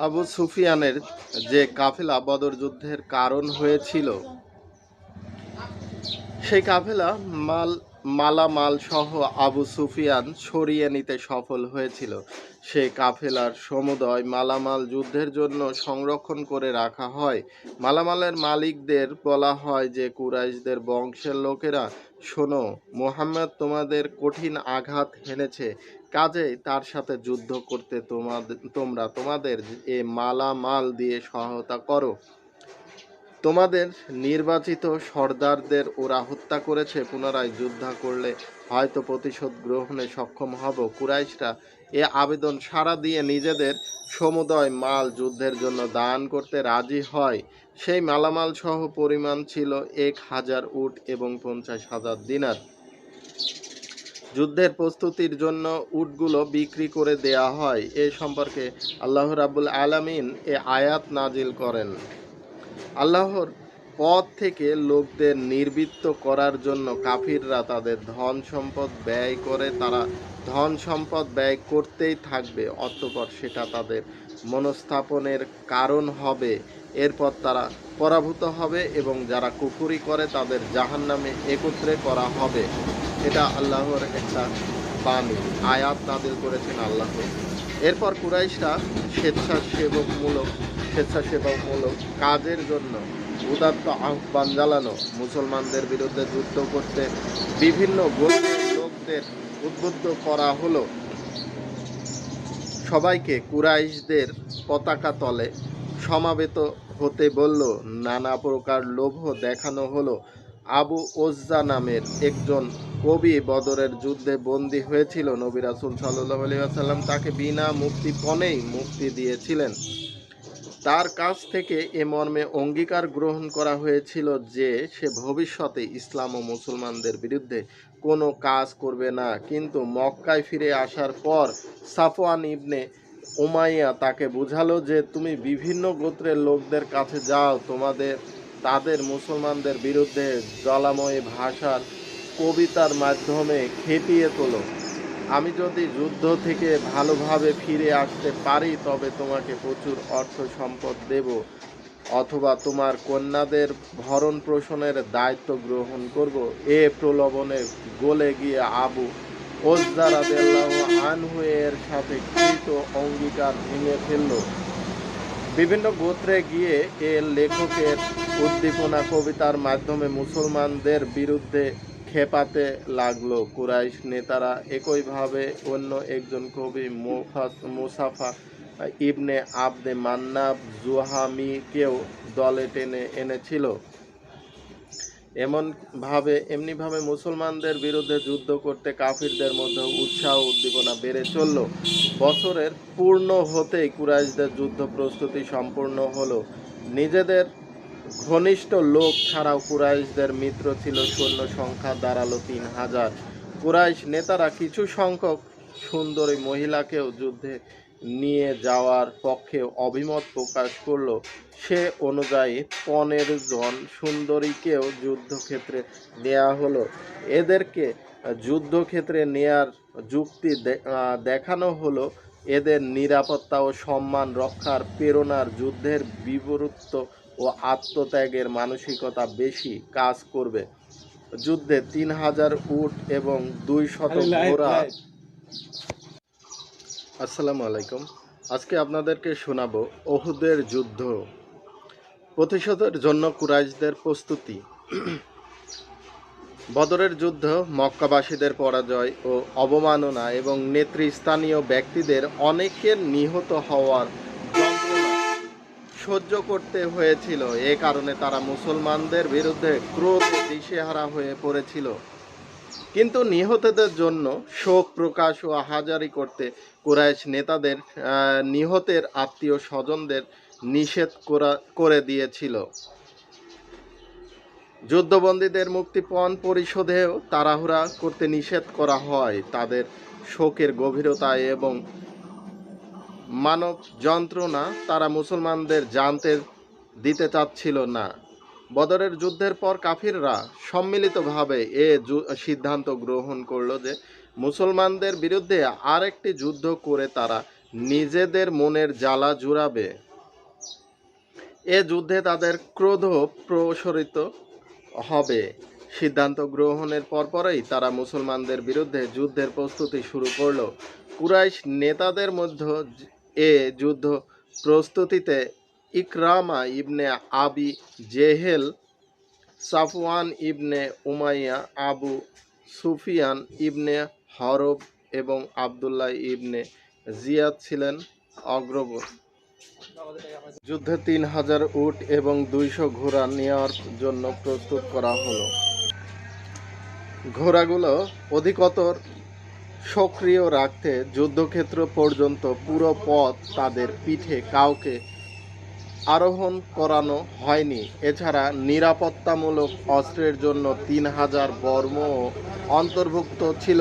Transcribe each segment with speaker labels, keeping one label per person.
Speaker 1: আবু সুফিয়ানের যে কাফেলা বদর যুদ্ধের কারণ হয়েছিল সেই কাফেলা মাল মালামাল সহ আবু সুফিয়ান সরিয়ে নিতে সফল হয়েছিল। সে কাফেলার সমুদয় মালামাল যুদ্ধের জন্য সংরক্ষণ করে রাখা হয়। মালামালের মালিকদের বলা হয় যে, কুরাইশদের বংশের লোকেরা, শোনো, মোহাম্মদ তোমাদের কঠিন আঘাত হেনেছে। কাজেই তার সাথে যুদ্ধ করতে তোমাদের তোমরা তোমাদের এ মালামাল দিয়ে সহায়তা করো। তোমাদের নির্বাচিত সর্দারদের ওরা হত্যা করেছে, পুনরায় যুদ্ধ করলে হয়তো প্রতিশোধ গ্রহণে সক্ষম হব। কুরাইশরা এ আবেদন সাড়া দিয়ে নিজেদের সমুদয় মাল যুদ্ধের জন্য দান করতে রাজি হয়। সেই মালামাল সহ পরিমাণ ছিল এক হাজার উট এবং পঞ্চাশ হাজার দিনার। যুদ্ধের প্রস্তুতির জন্য উটগুলো বিক্রি করে দেয়া হয়। এ সম্পর্কে আল্লাহ রাবুল আলামিন এ আয়াত নাজিল করেন। আল্লাহর পথ থেকে লোকদের নির্বৃত্ত করার জন্য কাফিররা তাদের ধন সম্পদ ব্যয় করে, তারা ধন সম্পদ ব্যয় করতেই থাকবে, অতঃপর সেটা তাদের মনস্থাপনের কারণ হবে। এরপর তারা পরাভূত হবে এবং যারা কুফুরি করে তাদের জাহান্নামে একত্রে করা হবে। এটা আল্লাহর একটা বাণী, আয়াত নাদিল করেছেন আল্লাহ। এরপর কুরাইশরা স্বেচ্ছাসেবকমূলক স্বেচ্ছাসেবকমূলক কাজের জন্য উদাত্ত আহ্বান জানানো মুসলমানদের বিরুদ্ধে যুদ্ধ করতে বিভিন্ন গোত্রের লোকদের উদ্বুদ্ধ করা হলো। সবাইকে কুরাইশদের পতাকা তলে সমাবেত হতে বলল, নানা প্রকার লোভ দেখানো হলো। আবু ওজ্জা নামের একজন কবি বদরের যুদ্ধে বন্দী হয়েছিল। নবী রাসুল সাল্লাহ আলিয়াল্লাম তাকে বিনা মুক্তিপণেই মুক্তি দিয়েছিলেন। তার কাছ থেকে এ মর্মে অঙ্গীকার গ্রহণ করা হয়েছিল যে সে ভবিষ্যতে ইসলাম ও মুসলমানদের বিরুদ্ধে কোনো কাজ করবে না। কিন্তু মক্কায় ফিরে আসার পর সাফওয়ান ইবনে উমাইয়া তাকে বুঝালো যে, তুমি বিভিন্ন গোত্রের লোকদের কাছে যাও। তোমাদের, তাদের মুসলমানদের বিরুদ্ধে জলাময় ভাষার কবিতার মাধ্যমে খেপিয়ে তোলো। আমি যদি যুদ্ধ থেকে ভালোভাবে ফিরে আসতে পারি, তবে তোমাকে প্রচুর অর্থ সম্পদ দেব অথবা তোমার কন্যাদের ভরণ পোষণের দায়িত্ব গ্রহণ করব। এ প্রলোভনে গলে গিয়ে আবু ওজদারা আনহু এর সাথে কৃত অঙ্গীকার ভেঙে ফেলল। বিভিন্ন গোত্রে গিয়ে এর লেখকের উদ্দীপনা কবিতার মাধ্যমে মুসলমানদের বিরুদ্ধে খেপাতে লাগল। কুরাইশ নেতারা একইভাবে অন্য একজন কবি মুসাফা ইবনে আবদে মান্নাব জুহামিকেও দলে টেনে এনেছিল। এমন ভাবে এমনিভাবে মুসলমানদের বিরুদ্ধে যুদ্ধ করতে কাফিরদের মধ্যে উৎসাহ উদ্দীপনা বেড়ে চলল। বছরের পূর্ণ হতেই কুরাইশদের যুদ্ধ প্রস্তুতি সম্পূর্ণ হলো। নিজেদের ঘনিষ্ঠ লোক ছাড়াও কুরাইশদের মিত্র ছিল সৈন্য সংখ্যা দাঁড়াল তিন হাজার। কুরাইশ নেতারা কিছু সংখ্যক সুন্দরী মহিলাকেও যুদ্ধে নিয়ে যাওয়ার পক্ষে অভিমত প্রকাশ করল। সে অনুযায়ী পনেরো জন সুন্দরীকেও যুদ্ধক্ষেত্রে নেওয়া হলো। এদেরকে যুদ্ধক্ষেত্রে নেয়ার যুক্তি দেখানো হলো। এদের নিরাপত্তা ও সম্মান রক্ষার প্রেরণার যুদ্ধের বিবরুত্ব ও আত্মত্যাগের মানসিকতা বেশি কাজ করবে। যুদ্ধে তিন হাজার উট এবং দুই শত ঘোড়া। আসসালামু আলাইকুম। আজকে আপনাদেরকে শোনাবো ওহুদের যুদ্ধ। প্রতিশোধের জন্য কুরাইশদের প্রস্তুতি। বদরের যুদ্ধ মক্কাবাসীদের পরাজয় ও অবমাননা এবং নেতৃস্থানীয় ব্যক্তিদের অনেকের নিহত হওয়ার সহ্য করতে হয়েছিল। এ কারণে তারা মুসলমানদের বিরুদ্ধে ক্রোধ দিশেহারা হয়ে পড়েছিল। কিন্তু নিহতদের জন্য শোক প্রকাশ ও আহাজারি করতে কুরাইশ নেতাদের নিহতের আত্মীয় স্বজনদের নিষেধ করা, করে দিয়েছিল। যুদ্ধবন্দীদের মুক্তিপণ পরিশোধেও তাড়াহুড়া করতে নিষেধ করা হয়। তাদের শোকের গভীরতা এবং মানব যন্ত্রণা তারা মুসলমানদের জানতে দিতে চাচ্ছিল না। বদরের যুদ্ধের পর কাফিররা সম্মিলিতভাবে এ সিদ্ধান্ত গ্রহণ করল যে মুসলমানদের বিরুদ্ধে আরেকটি যুদ্ধ করে তারা নিজেদের মনের জ্বালা জুড়াবে। এ যুদ্ধে তাদের ক্রোধ প্রসারিত হবে। সিদ্ধান্ত গ্রহণের পরপরই তারা মুসলমানদের বিরুদ্ধে যুদ্ধের প্রস্তুতি শুরু করল। কুরাইশ নেতাদের মধ্যে এ যুদ্ধ প্রস্তুতিতে Ikrima ibn Abi Jahl, Safwan ibn Umayya, Abu Sufyan ibn Harb এবং আবদুল্লাহ ইবনে জিয়াদ ছিলেন অগ্রগণ্য যুদ্ধে তিন হাজার উট এবং দুইশো ঘোড়া নেওয়ার জন্য প্রস্তুত করা হলো। ঘোড়াগুলো অধিকতর সক্রিয় রাখতে যুদ্ধক্ষেত্র পর্যন্ত পুরো পথ তাদের পিঠে কাউকে আরোহণ করানো হয়নি। এছাড়া নিরাপত্তামূলক অস্ত্রের জন্য তিন হাজার বর্মও অন্তর্ভুক্ত ছিল।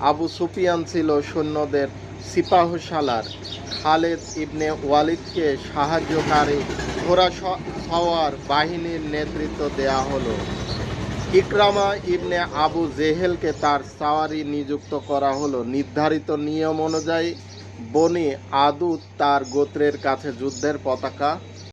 Speaker 1: আবু সুফিয়ান ছিল সৈন্যদের সিপাহশালার। খালেদ ইবনে ওয়ালিদকে সাহায্যকারী ঘোড়া সওয়ার বাহিনীর নেতৃত্ব দেয়া হলো। ইকরামা ইবনে আবু জেহেলকে তার সাওয়ারি নিযুক্ত করা হলো। নির্ধারিত নিয়ম অনুযায়ী বনি আদু তার গোত্রের কাছে যুদ্ধের পতাকা